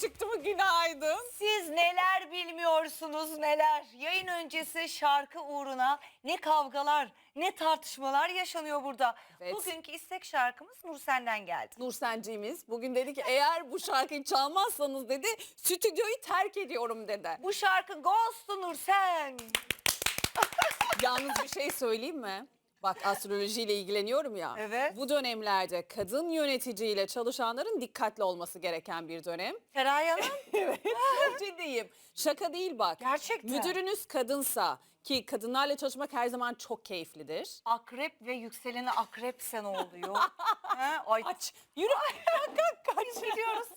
çıktı mı günaydın. Siz neler bilmiyorsunuz neler. Yayın öncesi şarkı uğruna ne kavgalar ne tartışmalar yaşanıyor burada. Evet. Bugünkü istek şarkımız Nursen'den geldi. Nursenciğimiz bugün dedi ki eğer bu şarkıyı çalmazsanız dedi stüdyoyu terk ediyorum dedi. Bu şarkı Ghost Nursen. Yalnız bir şey söyleyeyim mi? Bak astrolojiyle ilgileniyorum ya. Evet. Bu dönemlerde kadın yöneticiyle çalışanların dikkatli olması gereken bir dönem. Feraye Hanım. Evet. Ciddiyim. Şaka değil bak. Gerçekten. Müdürünüz kadınsa ki kadınlarla çalışmak her zaman çok keyiflidir. Akrep ve yükseleni akrepse ne oluyor? ha? Ay Aç. Yürü. biliyoruz.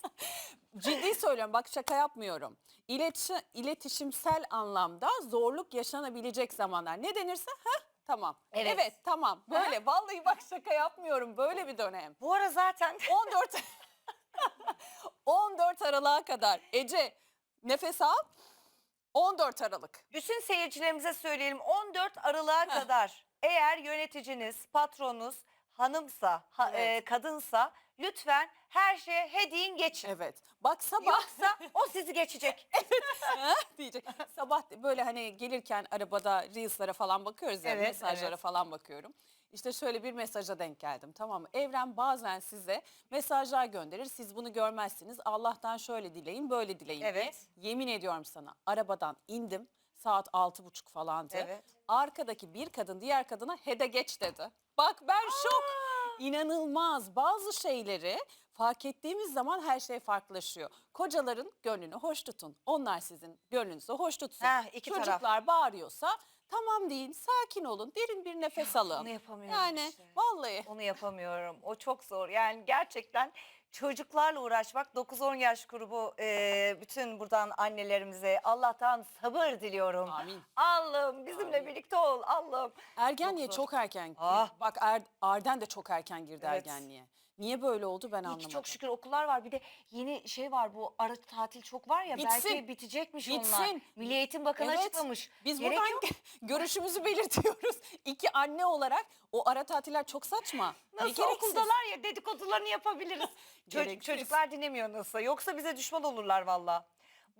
Ciddi söylüyorum bak şaka yapmıyorum. İletişi, iletişimsel anlamda zorluk yaşanabilecek zamanlar. Ne denirse ha tamam. Evet. tamam böyle vallahi bak şaka yapmıyorum böyle bir dönem. Bu ara zaten 14 14 Aralık'a kadar Ece nefes al 14 Aralık. bütün seyircilerimize söyleyelim 14 Aralık'a kadar eğer yöneticiniz, patronunuz hanımsa, ha- Evet. e, kadınsa lütfen her şeye he deyin geçin. Evet bak sabah Yoksa o sizi geçecek. Ha? diyecek. Sabah böyle hani gelirken arabada Reels'lara falan bakıyoruz ya Evet, mesajlara evet. falan bakıyorum. İşte şöyle bir mesaja denk geldim tamam mı? Evren bazen size mesajlar gönderir. Siz bunu görmezsiniz. Allah'tan şöyle dileyin böyle dileyin diye. Evet. Yemin ediyorum sana arabadan indim. Saat altı buçuk falandı. Evet. Arkadaki bir kadın diğer kadına hede geç dedi. Bak ben şok. İnanılmaz bazı şeyleri fark ettiğimiz zaman her şey farklılaşıyor. Kocaların gönlünü hoş tutun. Onlar sizin gönlünüzü hoş tutsun. Heh, iki taraf. Çocuklar bağırıyorsa tamam deyin, sakin olun, derin bir nefes alın. onu yapamıyorum Yani işte. vallahi Onu yapamıyorum. O çok zor. Yani gerçekten çocuklarla uğraşmak 9-10 yaş grubu e, bütün buradan annelerimize Allah'tan sabır diliyorum. Amin. Allah'ım bizimle Amin. birlikte ol Allah'ım. ergenliğe Çok çok, erken. Ah. Bak Er- Arden de çok erken girdi Evet. ergenliğe. Niye böyle oldu ben İyi ki anlamadım. çok şükür okullar var. Bir de yeni şey var bu ara tatil çok var ya Bitsin. belki bitecekmiş onlar. Bitsin. Milli Eğitim Bakanı Evet. açıklamış. Biz Gerek buradan yok. görüşümüzü belirtiyoruz. İki anne olarak o ara tatiller çok saçma. Nasıl gereksiz. okuldalar ya dedikodularını yapabiliriz. Çocuk, Gereksiz. çocuklar dinlemiyor nasıl. Yoksa bize düşman olurlar valla.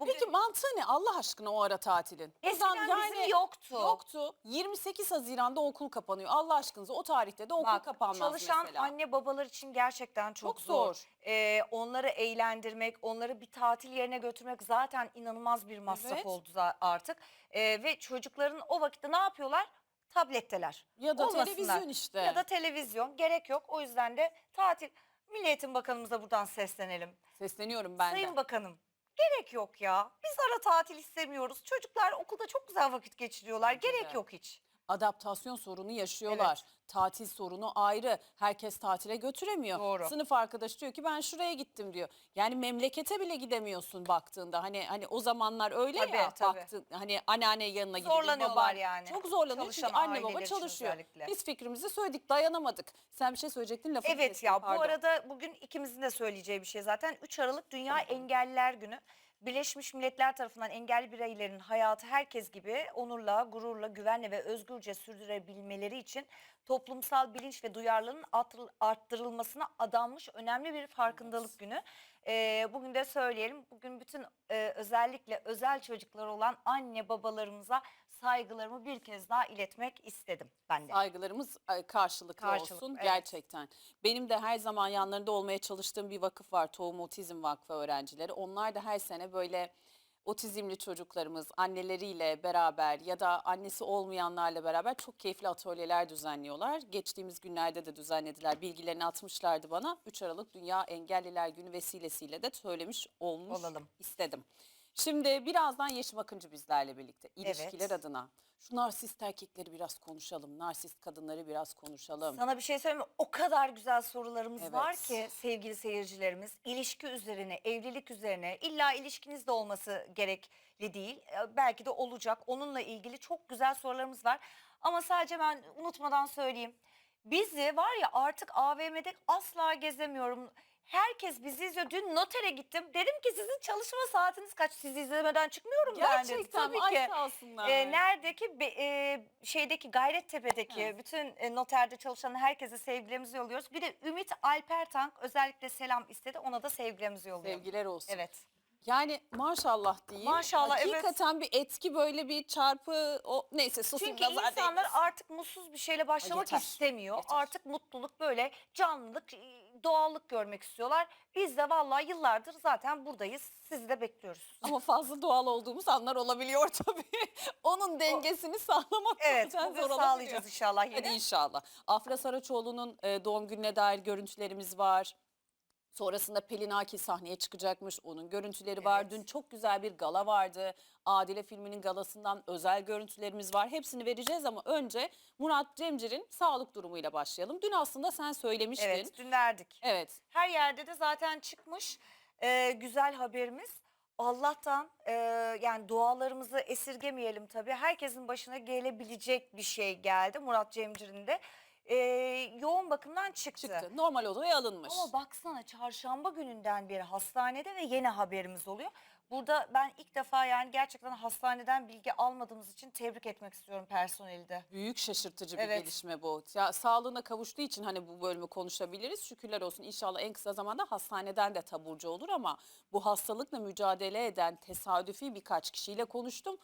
Bugün Peki mantığı ne Allah aşkına o ara tatilin? eskiden bizim yoktu. Yoktu. 28 Haziran'da okul kapanıyor. Allah aşkınıza o tarihte de okul Bak, kapanmaz çalışan mesela. anne babalar için gerçekten çok, Çok zor. zor. Ee, onları eğlendirmek, onları bir tatil yerine götürmek zaten inanılmaz bir masraf Evet. oldu za- artık. Ee, ve çocukların o vakitte ne yapıyorlar? Tabletteler. Ya da Olmasınlar. televizyon işte. Ya da televizyon. Gerek yok. O yüzden de tatil. Milli Eğitim Bakanımıza buradan seslenelim. Sesleniyorum ben Sayın de. Bakanım gerek yok ya. Biz ara tatil istemiyoruz. Çocuklar okulda çok güzel vakit geçiriyorlar. Gerek yok hiç. Adaptasyon sorunu yaşıyorlar. Tatil sorunu ayrı. Herkes tatile götüremiyor. Doğru. Sınıf arkadaşı diyor ki ben şuraya gittim diyor. Yani memlekete bile gidemiyorsun baktığında. Hani hani o zamanlar öyle Tabii, ya tabii. baktın hani anneanne yanına gidiyor. Zorlanıyorlar yani. Çok zorlanıyor Çalışan çünkü anne baba için çalışıyor. özellikle. Biz fikrimizi söyledik dayanamadık. Sen bir şey söyleyecektin lafı Evet kestim, ya bu pardon. arada bugün ikimizin de söyleyeceği bir şey zaten. 3 Aralık Dünya Engelliler Günü. Birleşmiş Milletler tarafından engelli bireylerin hayatı herkes gibi onurla, gururla, güvenle ve özgürce sürdürebilmeleri için toplumsal bilinç ve duyarlılığın arttırıl- arttırılmasına adanmış önemli bir farkındalık günü. Ee, bugün de söyleyelim. Bugün bütün e, özellikle özel çocuklar olan anne babalarımıza saygılarımı bir kez daha iletmek istedim ben de. Saygılarımız e, karşılıklı, Karşılıklı, olsun evet. gerçekten. Benim de her zaman yanlarında olmaya çalıştığım bir vakıf var. Tohum Otizm Vakfı öğrencileri. Onlar da her sene böyle otizmli çocuklarımız anneleriyle beraber ya da annesi olmayanlarla beraber çok keyifli atölyeler düzenliyorlar. Geçtiğimiz günlerde de düzenlediler. Bilgilerini atmışlardı bana. 3 Aralık Dünya Engelliler Günü vesilesiyle de söylemiş olmuş Olalım. istedim. Şimdi birazdan Yeşim Akıncı bizlerle birlikte ilişkiler Evet. adına. Şu narsist erkekleri biraz konuşalım, narsist kadınları biraz konuşalım. Sana bir şey söyleyeyim mi? O kadar güzel sorularımız Evet. var ki sevgili seyircilerimiz. ilişki üzerine, evlilik üzerine illa ilişkiniz de olması gerekli değil. Ee, Belki de olacak. Onunla ilgili çok güzel sorularımız var. Ama sadece ben unutmadan söyleyeyim. Bizi var ya artık AVM'de asla gezemiyorum. Herkes bizi izliyor. Dün notere gittim. Dedim ki sizin çalışma saatiniz kaç? Sizi izlemeden çıkmıyorum ben dedim. Gerçekten Tabii ay ki. sağ olsunlar. E, neredeki be- e, şeydeki Gayrettepe'deki Evet. bütün e, noterde çalışan herkese sevgilerimizi yolluyoruz. Bir de Ümit Alpertank özellikle selam istedi. Ona da sevgilerimizi yolluyoruz. Sevgiler olsun. Evet. Yani maşallah diyeyim. Maşallah, evet. Hakikaten bir etki böyle bir çarpı o neyse susayım Çünkü nazar insanlar değmesin. artık mutsuz bir şeyle başlamak yeter, istemiyor. yeter. Artık mutluluk böyle canlılık, e, doğallık görmek istiyorlar. Biz de vallahi yıllardır zaten buradayız. Sizi de bekliyoruz. Ama fazla doğal olduğumuz anlar olabiliyor tabii. Onun dengesini sağlamak Evet, bugün zor olabiliyor. sağlayacağız inşallah yine. Hadi inşallah. Afra Saraçoğlu'nun e, doğum gününe dair görüntülerimiz var. Sonrasında Pelin Aki sahneye çıkacakmış. Onun görüntüleri var. Evet. Dün çok güzel bir gala vardı. Adile filminin galasından özel görüntülerimiz var. Hepsini vereceğiz ama önce Murat Cemcir'in sağlık durumuyla başlayalım. Dün aslında sen söylemiştin. Evet, dün verdik. Evet. Her yerde de zaten çıkmış e, güzel haberimiz. Allah'tan e, yani dualarımızı esirgemeyelim tabii. Herkesin başına gelebilecek bir şey geldi. Murat Cemcir'in de e, yoğun bakımdan çıktı. Çıktı. Normal odaya alınmış. Ama baksana çarşamba gününden beri hastanede ve yeni haberimiz oluyor. Burada ben ilk defa yani gerçekten hastaneden bilgi almadığımız için tebrik etmek istiyorum personeli de. Büyük şaşırtıcı bir Evet. gelişme bu. Ya sağlığına kavuştuğu için hani bu bölümü konuşabiliriz. Şükürler olsun. İnşallah en kısa zamanda hastaneden de taburcu olur ama bu hastalıkla mücadele eden tesadüfi birkaç kişiyle konuştum.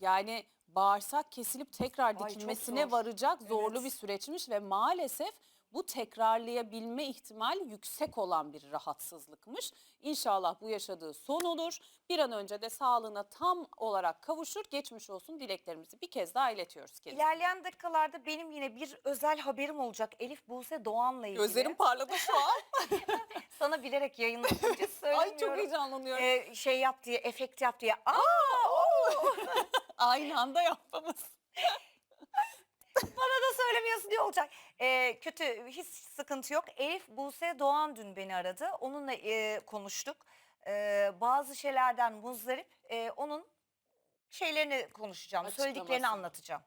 Yani bağırsak kesilip tekrar çok dikilmesine zor. varacak zorlu Evet. bir süreçmiş ve maalesef bu tekrarlayabilme ihtimali yüksek olan bir rahatsızlıkmış. İnşallah bu yaşadığı son olur. Bir an önce de sağlığına tam olarak kavuşur. Geçmiş olsun dileklerimizi bir kez daha iletiyoruz kendisine. İlerleyen dakikalarda benim yine bir özel haberim olacak Elif Buse Doğan'la ilgili. Gözlerim parladı şu an. Sana bilerek yayınlatınca Ay çok söylemiyorum. heyecanlanıyorum. Ee, şey yap diye, efekt yap diye. Aa, Aynı anda yapmamız. bana da söylemiyorsun diye olacak. Ee, kötü, hiç sıkıntı yok. Elif Buse Doğan dün beni aradı. Onunla e, konuştuk. Ee, bazı şeylerden muzdarip. Ee, onun şeylerini konuşacağım, söylediklerini anlatacağım.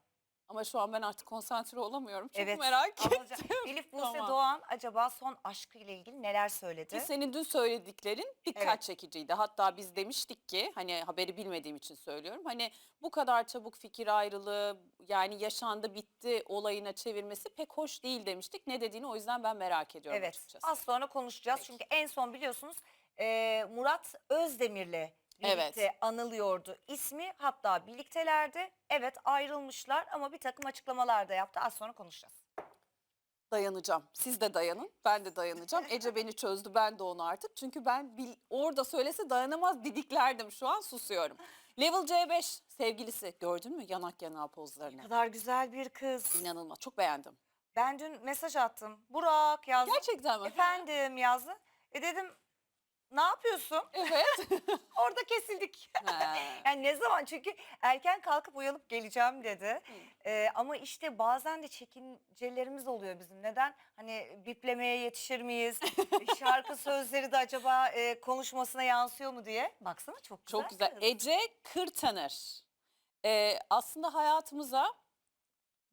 Ama şu an ben artık konsantre olamıyorum. Çok evet. merak anlatacağım. ettim. Elif Buse Tamam. Doğan acaba son aşkıyla ilgili neler söyledi? Ki senin dün söylediklerin dikkat Evet. çekiciydi. Hatta biz demiştik ki hani haberi bilmediğim için söylüyorum. Hani bu kadar çabuk fikir ayrılığı yani yaşandı bitti olayına çevirmesi pek hoş değil demiştik. Ne dediğini o yüzden ben merak ediyorum Evet açıkçası. az sonra konuşacağız. Çünkü en son biliyorsunuz e, Murat Özdemir'le birlikte Evet. anılıyordu ismi. Hatta birliktelerdi. Evet ayrılmışlar ama bir takım açıklamalar da yaptı. Az sonra konuşacağız. dayanacağım. Siz de dayanın. Ben de dayanacağım. Ece beni çözdü. Ben de onu artık. Çünkü ben bil- orada söylese dayanamaz didiklerdim. Şu an susuyorum. Level C5 sevgilisi. Gördün mü yanak yanağı Ne pozlarını? kadar güzel bir kız. İnanılmaz. Çok beğendim. Ben dün mesaj attım. Burak yazdı. Gerçekten mi? Efendim yazdı. E dedim ne yapıyorsun? Evet. Orada kesildik. Ha. Yani ne zaman çünkü erken kalkıp uyanıp geleceğim dedi. Ee, ama işte bazen de çekincelerimiz oluyor bizim. Neden? Hani biplemeye yetişir miyiz? Şarkı sözleri de acaba e, konuşmasına yansıyor mu diye. Baksana çok güzel. Çok güzel. kız. Ece Kırtanır. Ee, aslında hayatımıza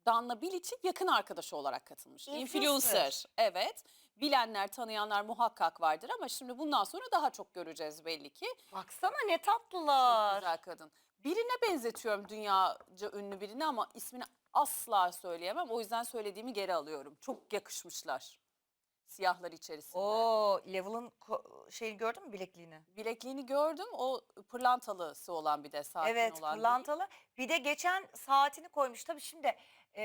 Danla Bilic'in yakın arkadaşı olarak katılmış. Influencer. Influencer. Evet. Bilenler, tanıyanlar muhakkak vardır ama şimdi bundan sonra daha çok göreceğiz belli ki. Baksana ne Çok tatlılar. güzel kadın. Birine benzetiyorum dünyaca ünlü birine ama ismini asla söyleyemem. O yüzden söylediğimi geri alıyorum. Çok yakışmışlar. Siyahlar içerisinde. Oo, Level'ın şeyi gördün mü bilekliğini? Bilekliğini gördüm. O pırlantalısı olan bir de sakin evet olan değil. pırlantalı. Bir de geçen saatini koymuş. Tabii şimdi e,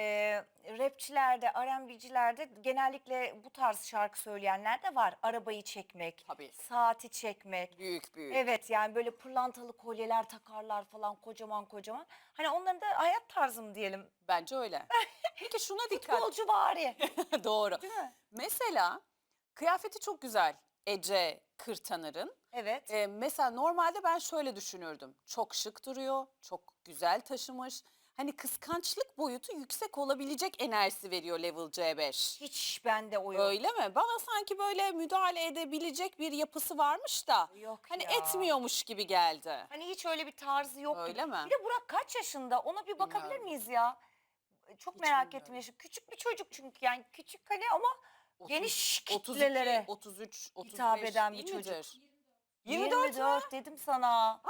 rapçilerde, R&B'cilerde genellikle bu tarz şarkı söyleyenler de var. Arabayı çekmek, Tabii. saati çekmek. Büyük büyük. Evet yani böyle pırlantalı kolyeler takarlar falan kocaman kocaman. Hani onların da hayat tarzı mı diyelim? Bence öyle. Peki şuna dikkat. Futbolcu bari. Doğru. Değil mi? Mesela kıyafeti çok güzel Ece Kırtanır'ın. Evet. Ee, mesela normalde ben şöyle düşünürdüm. Çok şık duruyor, çok güzel taşımış. Hani kıskançlık boyutu yüksek olabilecek enerjisi veriyor Level C5. Hiç bende o yok. Öyle mi? Bana sanki böyle müdahale edebilecek bir yapısı varmış da Yok hani ya. etmiyormuş gibi geldi. Hani hiç öyle bir tarzı yok. Öyle gibi. mi? Bir de Burak kaç yaşında? Ona bir bakabilir Bilmiyorum. miyiz ya? Çok Hiç merak bilmiyorum. ettim yaşı. Küçük bir çocuk çünkü yani küçük hani ama geniş 32, kitlelere 33, 35 hitap eden bir değil çocuk. midir? 24, 24 dedim sana.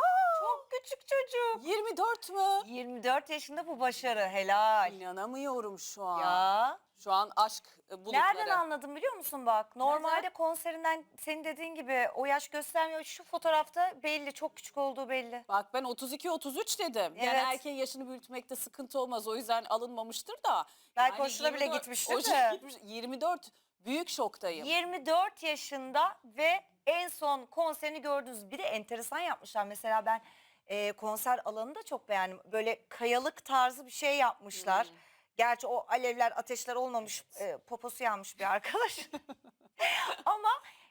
Çok küçük çocuk. 24 mü? 24 yaşında bu başarı helal. İnanamıyorum şu an. Ya Şu an aşk e, bulutları. Nereden anladım biliyor musun bak? Normalde konserinden senin dediğin gibi o yaş göstermiyor. Şu fotoğrafta belli çok küçük olduğu belli. Bak ben 32-33 dedim. Yani Evet. erkeğin yaşını büyütmekte sıkıntı olmaz. O yüzden alınmamıştır da. Belki hoşuna bile gitmiştir de. gitmiş. 24 büyük şoktayım. 24 yaşında ve en son konserini gördünüz. Bir de enteresan yapmışlar. Mesela ben e, konser alanını da çok beğendim. Böyle kayalık tarzı bir şey yapmışlar. Hmm. Gerçi o alevler, ateşler olmamış, e, poposu yanmış bir arkadaş. Ama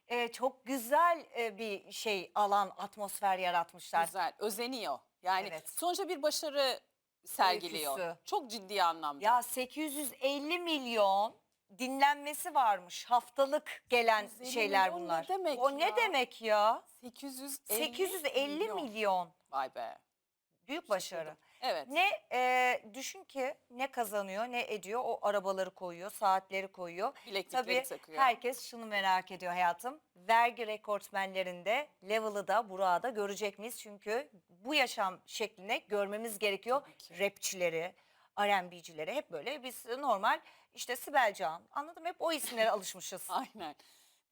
e, çok güzel e, bir şey, alan, atmosfer yaratmışlar. Güzel. Özeniyor. Yani Evet. sonuçta bir başarı sergiliyor. Öyküsü. Çok ciddi anlamda. Ya 850 milyon dinlenmesi varmış haftalık gelen 850 şeyler milyon ne bunlar. demek o ne ya? demek ya? 850, 850 milyon. Vay be. Büyük başarı. Evet. Ne e, düşün ki ne kazanıyor ne ediyor o arabaları koyuyor saatleri koyuyor. Bileklikleri Tabii takıyor. herkes şunu merak ediyor hayatım. Vergi rekortmenlerinde Level'ı da Burak'ı da görecek miyiz? Çünkü bu yaşam şekline görmemiz gerekiyor. Rapçileri, R&B'cileri hep böyle biz normal işte Sibel Can anladım hep o isimlere alışmışız. Aynen.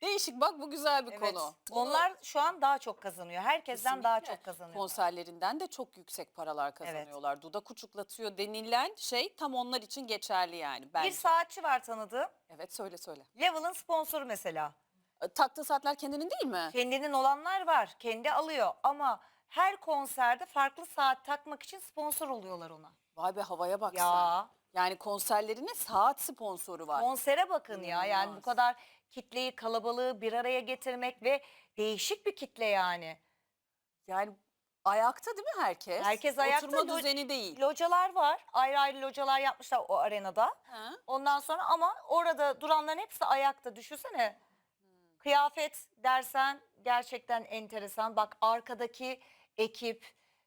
Değişik bak bu güzel bir Evet. konu. Bunu Onlar şu an daha çok kazanıyor. Herkesten daha kesinlikle çok kazanıyor. Konserlerinden de çok yüksek paralar kazanıyorlar. Dudak uçuklatıyor denilen şey tam onlar için geçerli yani. Bence. Bir saatçi var tanıdığım. Evet söyle söyle. Level'ın sponsoru mesela. E, Taktığı saatler kendinin değil mi? Kendinin olanlar var. Kendi alıyor ama her konserde farklı saat takmak için sponsor oluyorlar ona. Vay be havaya bak sen. Ya Yani konserlerine saat sponsoru var. konsere bakın ya. Yani bu İnanılmaz. kadar kitleyi, kalabalığı bir araya getirmek ve değişik bir kitle yani. Yani ayakta değil mi herkes? Herkes ayakta, Oturma düzeni değil. Localar var. Ayrı ayrı localar yapmışlar o arenada. Ha? Ondan sonra ama orada duranların hepsi ayakta. Düşünsene. Kıyafet dersen gerçekten enteresan. Bak arkadaki ekip,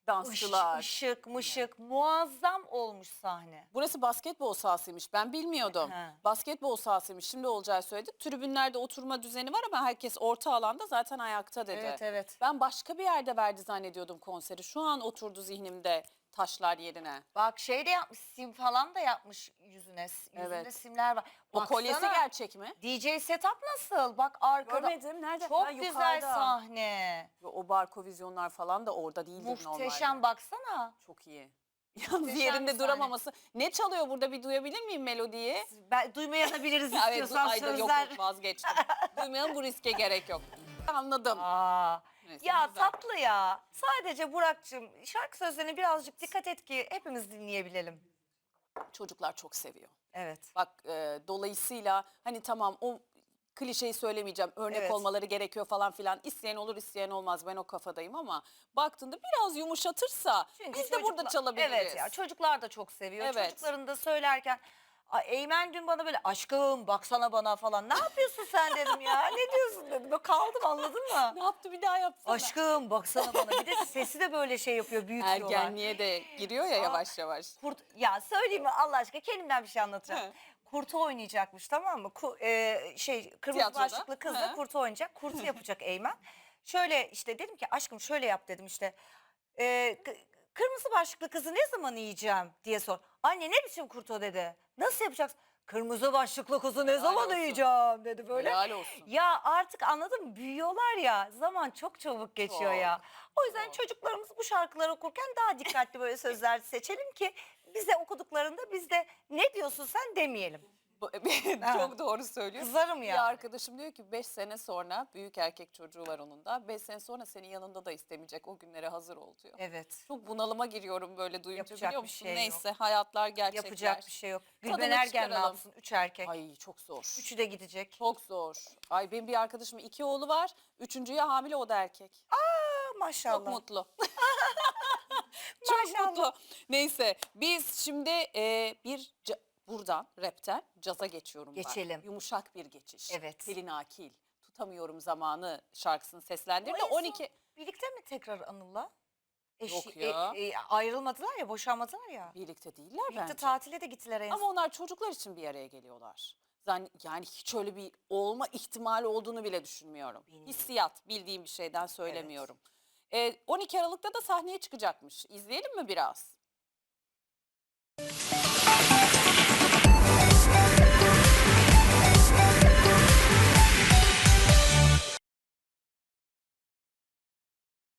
Dansçılar. ışık, mışık muazzam olmuş sahne. Burası basketbol sahasıymış. Ben bilmiyordum. He. Basketbol sahasıymış. Şimdi olacağı söyledik. Tribünlerde oturma düzeni var ama herkes orta alanda zaten ayakta dedi. Evet evet. Ben başka bir yerde verdi zannediyordum konseri. Şu an oturdu zihnimde taşlar yerine. Bak şey de yapmış sim falan da yapmış yüzüne. Yüzünde Evet. simler var. O kolyesi gerçek mi? DJ setup nasıl? Bak arkada. Nerede? Çok Ha, güzel yukarıda. sahne. Ve O barko vizyonlar falan da orada değildir Muhteşem normalde. baksana. Çok iyi. Yalnız Muhteşem bir yerinde sahne. duramaması. Ne çalıyor burada bir duyabilir miyim melodiyi? Ben duymayabiliriz Evet, istiyorsan ay da yok, sözler. yok vazgeçtim. Duymayalım bu riske gerek yok. Anladım. Aa, Neyse, ya güzel. tatlı ya. Sadece Burak'cığım şarkı sözlerine birazcık dikkat et ki hepimiz dinleyebilelim. Çocuklar çok seviyor. Evet. Bak e, dolayısıyla hani tamam o klişeyi söylemeyeceğim örnek Evet. olmaları gerekiyor falan filan isteyen olur isteyen olmaz ben o kafadayım ama baktığında biraz yumuşatırsa biz de burada çalabiliriz. Evet ya çocuklar da çok seviyor. Evet. Çocukların da söylerken "Ay, Eymen dün bana böyle aşkım baksana bana falan. Ne yapıyorsun sen dedim ya. Ne diyorsun dedim. Böyle kaldım anladın mı? Ne yaptı bir daha yapsana. Aşkım baksana bana. Bir de sesi de böyle şey yapıyor büyütüyorlar. Ergenliğe de giriyor ya Aa. yavaş yavaş. Kurt ya söyleyeyim mi Allah aşkına kendimden bir şey anlatacağım. He. Kurtu oynayacakmış tamam mı? Ku- e, şey kırmızı Tiyatroda. başlıklı kız da He. kurtu oynayacak. Kurtu yapacak Eymen. Şöyle işte dedim ki aşkım şöyle yap dedim işte. E, k- kırmızı başlıklı kızı ne zaman yiyeceğim diye sor. Anne ne biçim kurt o dedi. Nasıl yapacaksın? Kırmızı başlıklı kızı ne Helal zaman olsun. yiyeceğim dedi böyle. Helal olsun. Ya artık anladın mı? Büyüyorlar ya. Zaman çok çabuk geçiyor Çok, ya. O yüzden çok. çocuklarımız bu şarkıları okurken daha dikkatli böyle sözler seçelim ki bize okuduklarında biz de ne diyorsun sen demeyelim. Çok doğru söylüyorsun. Kızarım Bir ya. arkadaşım diyor ki 5 sene sonra büyük erkek çocuğu var onun da. 5 sene sonra senin yanında da istemeyecek o günlere hazır ol diyor. Evet. Çok bunalıma giriyorum böyle duyunca Yapacak biliyor bir musun? şey yok. Neyse hayatlar gerçekler. Yapacak bir şey yok. Gülben Ergen ne yapsın? Üç erkek. Ay çok zor. Üçü de gidecek. Çok zor. Ay benim bir arkadaşımın iki oğlu var. Üçüncüye hamile o da erkek. Aa, maşallah. Çok mutlu. Çok Maşallah. mutlu. Neyse biz şimdi e, bir buradan rapten caza geçiyorum Geçelim. ben. Yumuşak bir geçiş. Evet. Pelin Akil. Tutamıyorum zamanı şarkısını O seslendirdi. en son 12 Birlikte mi tekrar Anıl'la? Yok ya. e, ayrılmadılar ya, boşanmadılar ya. birlikte değiller Birlikte bence. tatile de gittiler en Ama onlar çocuklar için bir araya geliyorlar. Zan- Yani hiç öyle bir olma ihtimali olduğunu bile düşünmüyorum. Bilmiyorum. Hissiyat bildiğim bir şeyden söylemiyorum. Ee, 12 Aralık'ta da sahneye çıkacakmış. İzleyelim mi biraz?